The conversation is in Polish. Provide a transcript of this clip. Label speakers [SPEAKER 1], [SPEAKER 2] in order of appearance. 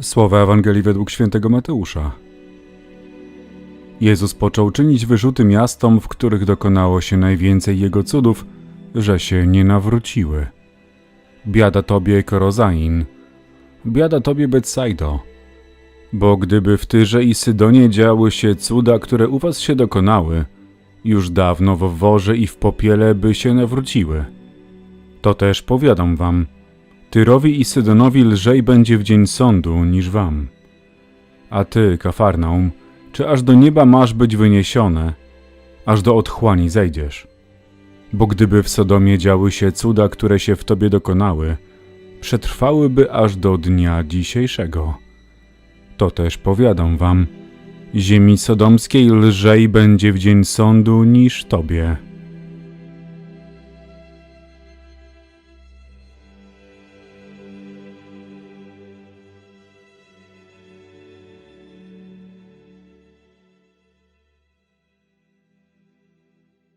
[SPEAKER 1] Słowa Ewangelii według świętego Mateusza. Jezus począł czynić wyrzuty miastom, w których dokonało się najwięcej Jego cudów, że się nie nawróciły. Biada Tobie, Korozain. Biada Tobie, Betsaido. Bo gdyby w Tyrze i Sydonie działy się cuda, które u Was się dokonały, już dawno w worze i w popiele by się nawróciły. To też powiadam wam, Tyrowi i Sydonowi lżej będzie w dzień sądu niż wam. A ty, Kafarnaum, czy aż do nieba masz być wyniesione, aż do otchłani zejdziesz? Bo gdyby w Sodomie działy się cuda, które się w tobie dokonały, przetrwałyby aż do dnia dzisiejszego. To też powiadam wam, ziemi sodomskiej lżej będzie w dzień sądu niż tobie.